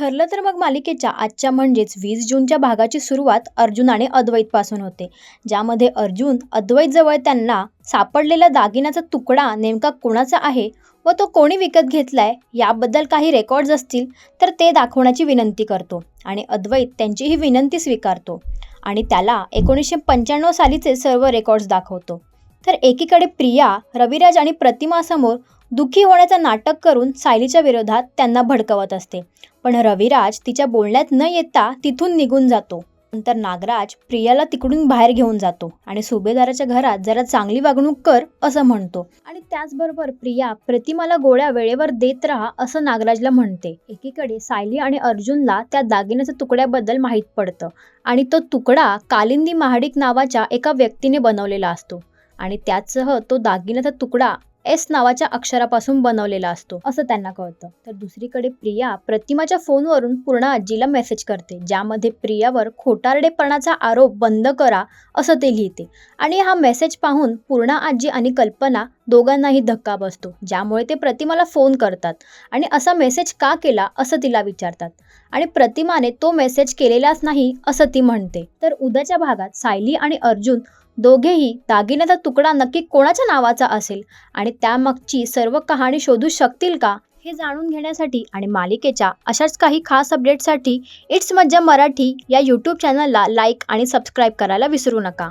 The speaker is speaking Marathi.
ठरलं तर मग मालिकेच्या आजच्या म्हणजेच वीस जूनच्या भागाची सुरुवात अर्जुन आणि अद्वैतपासून होते. ज्यामध्ये अर्जुन अद्वैतजवळ त्यांना सापडलेला दागिन्याचा तुकडा नेमका कोणाचा आहे व तो कोणी विकत घेतलाय याबद्दल काही रेकॉर्ड्स असतील तर ते दाखवण्याची विनंती करतो आणि अद्वैत त्यांची ही विनंती स्वीकारतो आणि त्याला एकोणीसशे पंच्याण्णव सालीचे सर्व रेकॉर्ड्स दाखवतो. तर एकीकडे प्रिया रविराज आणि प्रतिमासमोर दुःखी होण्याचं नाटक करून सायलीच्या विरोधात त्यांना भडकवत असते. पण रविराज तिच्या बोलण्यात न येता तिथून निघून जातो. नंतर नागराज प्रियाला तिकडून बाहेर घेऊन जातो आणि सुभेदाराच्या घरात जरा चांगली वागणूक कर असं म्हणतो. आणि त्याचबरोबर प्रिया प्रतिमाला गोळ्या वेळेवर देत राहा असं नागराजला म्हणते. एकीकडे सायली आणि अर्जुनला त्या दागिन्याच्या तुकड्याबद्दल माहीत पडतं आणि तो तुकडा कालिंदी महाडिक नावाच्या एका व्यक्तीने बनवलेला असतो. आणि त्याचसह तो दागिन्याचा तुकडा एस नावाच्या अक्षरापासून बनवलेला असतो असं त्यांना कळतं. तर दुसरीकडे प्रिया प्रतिमाच्या फोनवरून पूर्ण आजीला मेसेज करते ज्यामध्ये प्रियावर खोटारडेपणाचा आरोप बंद करा असं ते लिहिते. आणि हा मेसेज पाहून पूर्ण आजी आणि कल्पना दोघांनाही धक्का बसतो ज्यामुळे ते प्रतिमाला फोन करतात. आणि असा मेसेज का केला असं तिला विचारतात. आणि प्रतिमाने तो मेसेज केलेलाच नाही असं ती म्हणते. तर उद्याच्या भागात सायली आणि अर्जुन दोघेही दागिन्याचा तुकडा नक्की कोणाच्या नावाचा असेल? आणि त्यामागची सर्व कहाणी शोधू शकतील का? हे जाणून घेण्यासाठी आणि मालिकेच्या अशाच काही खास अपडेटसाठी इट्स मज्जा मराठी या यूट्यूब चॅनलला लाईक आणि सबस्क्राईब करायला विसरू नका.